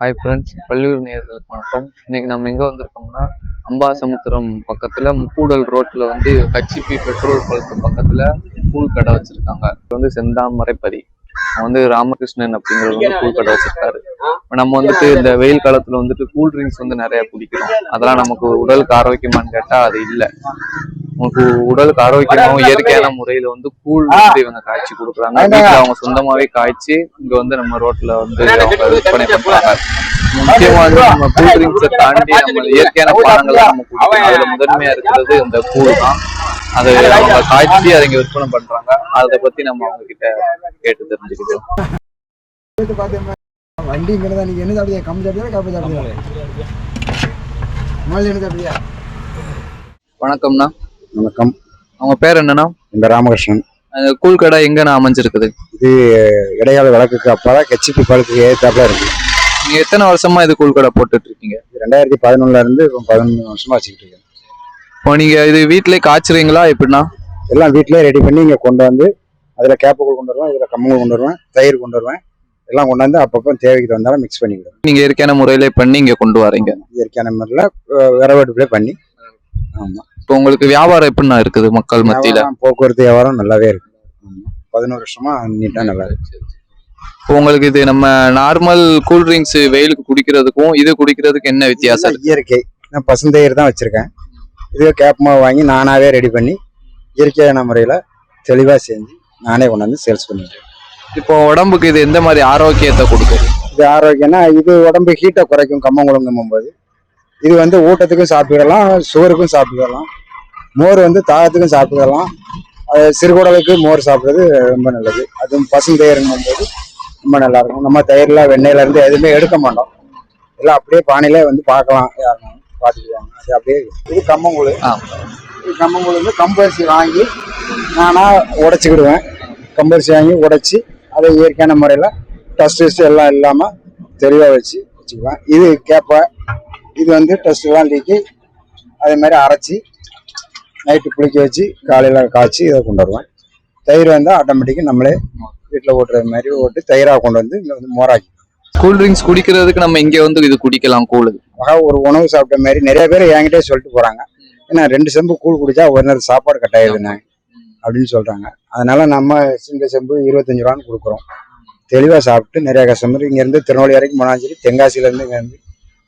Hi friends Palliyur நேர்களுக்கு வணக்கம். இன்னைக்கு நம்ம எங்க வந்திருக்கோம்னா அம்பாசமுத்திரம் பக்கத்துல முக்கூடல் ரோட்ல வந்து ஹச்சிபி பெட்ரோல் பல்க் பக்கத்துல கூழ் கடை வச்சிருக்காங்க. இது வந்து செந்தாமரைப்பதி வந்து ராமகிருஷ்ணன் அப்படிங்கிறவர் வந்து கூழ் கடை வச்சிருக்காரு. நம்ம வந்துட்டு இந்த வெயில் காலத்துல வந்துட்டு கூல் ட்ரிங்க்ஸ் வந்து நிறைய குடிக்கிறோம். அதெல்லாம் நமக்கு உடலுக்கு ஆரோக்கியமான்னு கேட்டா அது இல்லை. நமக்கு உடலுக்கு ஆரோக்கியமாவும் இயற்கையான முறையில வந்து கூழ் வந்து இவங்க காய்ச்சி கொடுக்குறாங்க. வீட்டுல அவங்க சொந்தமாவே காய்ச்சி இங்க வந்து நம்ம ரோட்ல வந்து அவங்க விற்பனை பண்றாங்க. முக்கியமா நம்ம கூல் ட்ரிங்க்ஸை தாண்டி நம்ம இயற்கையான பானங்களை நம்ம குடிக்கணும். அதுல முதன்மையா இருக்கிறது இந்த கூழ் தான். அதை அவங்க காய்ச்சி அதை இங்க விற்பனை பண்றாங்க. அதை பத்தி நம்ம அவங்க கிட்ட கேட்டு தெரிஞ்சுக்கிட்டோம். வீட்டு பார்த்தேன் வண்டி இங்கே தான் நீங்கள் என்ன சாப்பிட்டியா கம்பு சாப்பிட்டியா கப்பு முதல்ல என்ன சாப்பிட்டியா வணக்கம்ண்ணா. வணக்கம். அவங்க பேர் என்னன்னா இந்த ராமகிருஷ்ணன். அந்த கூழ் கடை எங்கண்ணா அமைஞ்சிருக்குது? இது இடைக்கால விளக்குக்கு அப்பால் கெச்சிப்பி பாலுக்கு ஏத்தாப்புல இருக்கு. நீங்க எத்தனை வருஷமா இது கூழ் கடை போட்டுட்டு இருக்கீங்க ரெண்டாயிரத்தி பதினொன்னுல இருந்து இப்போ பதினொன்று வருஷமா வச்சுக்கிட்டு இருக்கேன். இப்போ நீங்க இது வீட்டிலே காய்ச்சுறீங்களா எப்படின்னா எல்லாம் வீட்டிலேயே ரெடி பண்ணி இங்கே கொண்டு வந்து அதில் கேப்பக்கூழ் கொண்டு வருவேன் இதில் கம்மங்கூழ் கொண்டு வருவேன் தயிர் கொண்டு வருவேன் எல்லாம் கொண்டு வந்து அப்பப்போ தேவைக்கு தந்தாலும் மிக்ஸ் பண்ணிக்கிடுவேன் நீங்க இயற்கையான முறையிலே பண்ணி இங்க கொண்டு வரீங்க. இயற்கையான முறையில் விறவெடுப்புலேயே பண்ணி. ஆமாம் இப்போ உங்களுக்கு வியாபாரம் எப்படிண்ணா இருக்குது மக்கள் மத்தியில? போக்குவரத்து வியாபாரம் நல்லாவே இருக்கு. பதினோரு வருஷமா நீட்டாக நல்லா இருக்கு. இப்போ உங்களுக்கு இது நம்ம நார்மல் கூல் ட்ரிங்க்ஸ் வெயிலுக்கு குடிக்கிறதுக்கும் இது குடிக்கிறதுக்கு என்ன வித்தியாசம்? இயற்கை. நான் பசுந்தயிர் தான் வச்சிருக்கேன். இதுவே கேப் மாவு வாங்கி நானாவே ரெடி பண்ணி இயற்கையான முறையில் தெளிவாக செஞ்சு நானே கொண்டாந்து சேல்ஸ் பண்ணிட்டேன் இப்போ உடம்புக்கு இது எந்த மாதிரி ஆரோக்கியத்தை கொடுக்குது இது ஆரோக்கியம்னா இது உடம்பு ஹீட்டை குறைக்கும் கம்மங்குளங்கும் போது இது வந்து ஊட்டத்துக்கும் சாப்பிடலாம் சுகருக்கும் சாப்பிடலாம் மோர் வந்து தாகத்துக்கும் சாப்பிடலாம். அது சிறுகுடலுக்கு மோர் சாப்பிட்றது ரொம்ப நல்லது. அதுவும் பசுந்தயிறுங்கும் போது ரொம்ப நல்லா இருக்கும் நம்ம தயிர்ல வெண்ணெயில இருந்து எதுவுமே எடுக்க மாட்டோம். எல்லாம் அப்படியே பானையில வந்து பார்க்கலாம். யாருனாலும் பார்த்துக்குவாங்க. அது அப்படியே. இது கம்மங்கூழ். இது கம்மங்கூழ் வந்து கம்பரிசி வாங்கி நானா உடைச்சிக்கிடுவேன். கம்பரிசி வாங்கி உடைச்சி அதை இயற்கையான முறையில் டஸ்ட் டஸ்ட் எல்லாம் இல்லாமல் தெளிவாக வச்சு வச்சுக்குவேன். இது கேப்பை. இது வந்து டஸ்ட்லாம் நீக்கி அதே மாதிரி அரைச்சி நைட்டு குளிக்க வச்சு காலையில் காய்ச்சி இதை கொண்டு வருவேன். தயிர் வந்து ஆட்டோமேட்டிக்காக நம்மளே வீட்டில் ஓட்டுறது மாதிரி ஓட்டு தயிராக கொண்டு வந்து இங்கே வந்து மோராக்கி. கூல் ட்ரிங்க்ஸ் குடிக்கிறதுக்கு நம்ம இங்க வந்து இது குடிக்கலாம் கூழ் ஆக ஒரு உணவு சாப்பிட்ட மாதிரி நிறைய பேர் என்கிட்டே சொல்லிட்டு போகிறாங்க ஏன்னா ரெண்டு செம்பு கூழ் குடிச்சா ஒரு நேரம் சாப்பாடு கட்டாயிடுதுண்ணே அப்படின்னு சொல்கிறாங்க அதனால நம்ம இந்த செம்பு இருபத்தஞ்சு ரூபான்னு கொடுக்குறோம். தெளிவாக சாப்பிட்டு நிறைய கஸ்டமர் இங்கேருந்து திருநெல்வேலி வரைக்கும் போனாலும் சரி தென்காசியிலேருந்து இங்கேருந்து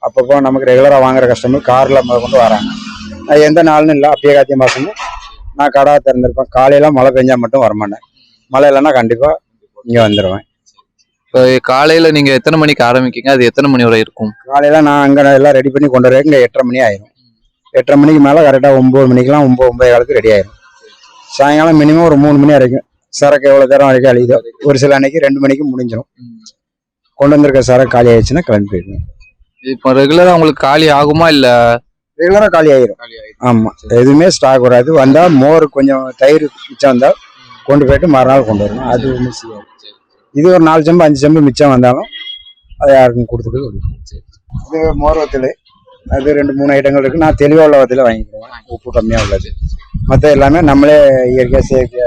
அப்பப்போ நமக்கு ரெகுலராக வாங்குற கஸ்டமர் காரில் கொண்டு வராங்க. எந்த நாள்னு இல்லை அப்பயே காத்திய மாதமும் நான் கடை திறந்திருப்பேன். காலையில் மழை பெஞ்சா மட்டும் வரமாட்டேன். மழை இல்லைன்னா கண்டிப்பாக இங்கே வந்துடுவேன் இப்போ காலையில நீங்க எத்தனை மணிக்கு ஆரம்பிக்கீங்க? அது எத்தனை மணி வரை இருக்கும்? காலையில் நான் அங்கே எல்லாம் ரெடி பண்ணி கொண்டு வரேன் இங்கே எட்டரை மணி ஆயிரும். எட்டரை மணிக்கு மேலே கரெக்டாக ஒம்பது மணிக்கெலாம் ஒம்பது ஒம்பது காலத்துக்கு ரெடி ஆயிரும். சாயங்காலம் மினிமம் ஒரு மூணு மணி வரைக்கும். சரக்கு எவ்வளோ நேரம் வரைக்கும் அழியுதோ ஒரு சில அன்னைக்கு ரெண்டு மணிக்கு முடிஞ்சிடும் கொண்டு வந்திருக்க சரக்கு காலி ஆயிடுச்சுன்னா கிளம்பி போயிடுவேன். இப்போ ரெகுலரா உங்களுக்கு காலி ஆகுமா இல்ல ரெகுலராக காலி ஆயிரும் ஆமாம் எதுவுமே ஸ்டாக் வராது. வந்தால் மோர் கொஞ்சம் தயிர் மிச்சம் வந்தால் கொண்டு போயிட்டு மறுநாள் கொண்டு வரணும். அது ஒன்றும் செய்யாது. இது ஒரு நாலு செம்பு அஞ்சு செம்பு மிச்சம் வந்தாலும் அதை யாருக்கும் கொடுத்துட்டு இது. மோர் வத்தல். அது ரெண்டு மூணு ஐட்டங்கள் இருக்கு. நான் தெளிவாக உள்ள வத்தல வாங்கிக்குவேன் உப்பு கம்மியாக உள்ளது. மற்ற எல்லாமே நம்மளே இயற்கையாக சேர்க்க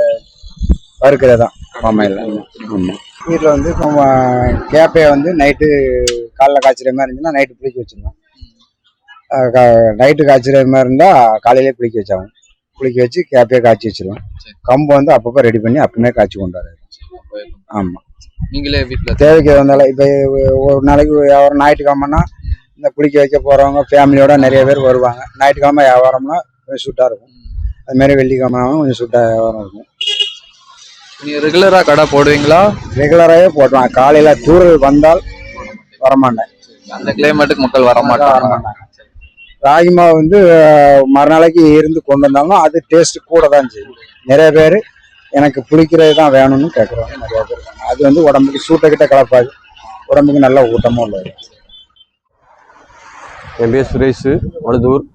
வறுக்கிறது தான் பாமாயில் ஆமாம் வீட்டில் வந்து கேப்பையை வந்து நைட்டு காலைல காய்ச்சிற மாதிரி இருந்துச்சுன்னா நைட்டு புளிக்க வச்சிருவேன் நைட்டு காய்ச்சிற மாதிரி இருந்தால் காலையிலே புளிக்க வச்சாகும் புளிக்க வச்சு கேப்பையை காய்ச்சி வச்சிருவேன் கம்பு வந்து அப்பப்போ ரெடி பண்ணி அப்பவுமே காய்ச்சி கொண்டு வராது ஆமாம் நீங்களே வீட்டுல தேவைக்கு வந்தாலும் இப்போ ஒரு நாளைக்கு ஒரு ஞாயிற்றுக்கிழமைனா இந்த குளிக்க வைக்க போகிறவங்க ஃபேமிலியோட நிறைய பேர் வருவாங்க. ஞாயிற்றுக்கிழமை வியாபாரம்னா கொஞ்சம் சூட்டாக இருக்கும். அது மாதிரி வெள்ளிக்கிழமைனாலும் கொஞ்சம் சூட்டாக வியாபாரம் இருக்கும். நீங்க ரெகுலரா கடை போடுவீங்களா? ரெகுலராகவே போட்டுருவாங்க காலையில் தூரல் வந்தால் வரமாட்டேன். அந்த கிளைமேட்டுக்கு மக்கள் வர மாட்டாங்க ராகி மாவு வந்து மறுநாளைக்கு இருந்து கொண்டு வந்தாலும் அது டேஸ்ட் கூட தான் செய்யும். நிறைய பேர் எனக்கு புளிக்கிறது தான் வேணும்னு கேட்குறாங்க நிறைய பேர் அது வந்து உடம்புக்கு சூட்டை கிட்ட கலப்பாது. உடம்புக்கு நல்ல ஊட்டமும் உள்ளது. என் பேர் சுரேஷ் வழுதூர்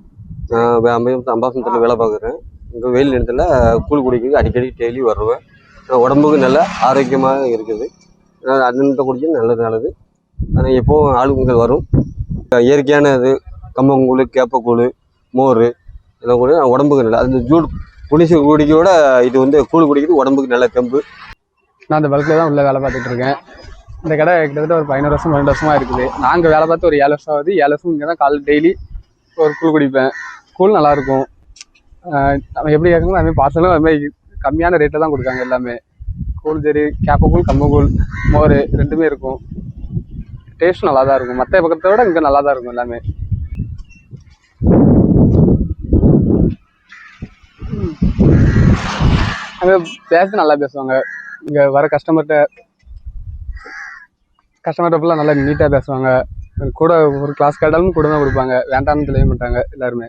நான் அம்பாசனத்தில் வேலை பார்க்குறேன். இங்கே வெயில் நேரத்தில் கூழ் குடிக்கிறதுக்கு அடிக்கடி டெய்லி வருவேன். உடம்புக்கு நல்ல ஆரோக்கியமாக இருக்குது. நான் அன்னத்தை நல்லது நல்லது. ஆனால் எப்போவும் ஆளுங்கள் வரும். இயற்கையான இது கம்பங்கூழ் கேப்பக்கூழ் மோர் இதெல்லாம் கூட உடம்புக்கு நல்லா அந்த ஜூட் குடிசை குடிக்கோட இது வந்து கூழ் குடிக்கிறது உடம்புக்கு நல்ல தெம்பு நான் அந்த பல்கில் தான் உள்ளே வேலை பார்த்துட்டு இருக்கேன். இந்த கடை கிட்டத்தட்ட ஒரு பதினோரு வருஷம் பன்னெண்டு வருஷமாக இருக்குது. நாங்கள் வேலை பார்த்து ஒரு ஏழு வருஷம் ஆகுது. ஏழு வருஷம் இங்கே தான் காலையில் டெய்லி ஒரு கூழ் குடிப்பேன். கூழ் நல்லாயிருக்கும் நம்ம எப்படி கேட்கணும் அதுமாதிரி பார்சலும் அதுமாதிரி கம்மியான ரேட்டில் தான் கொடுக்காங்க எல்லாமே. கூழ் சரி கேப்பக்கூழ் கம்பக்கூழ் மோர் ரெண்டுமே இருக்கும். டேஸ்ட் நல்லா தான் இருக்கும். மற்ற பக்கத்தை விட இங்கே நல்லா தான் இருக்கும் எல்லாமே. அங்கே பேச நல்லா பேசுவாங்க. இங்கே வர கஸ்டமர்கிட்ட கஸ்டமர்கிட்ட ஃபுல்லாக நல்லா நீட்டாக பேசுவாங்க. கூட ஒரு கிளாஸ் கேட்டாலும் கூட தான் கொடுப்பாங்க. வேண்டாம்னு தெரிய மாட்டாங்க எல்லாருமே.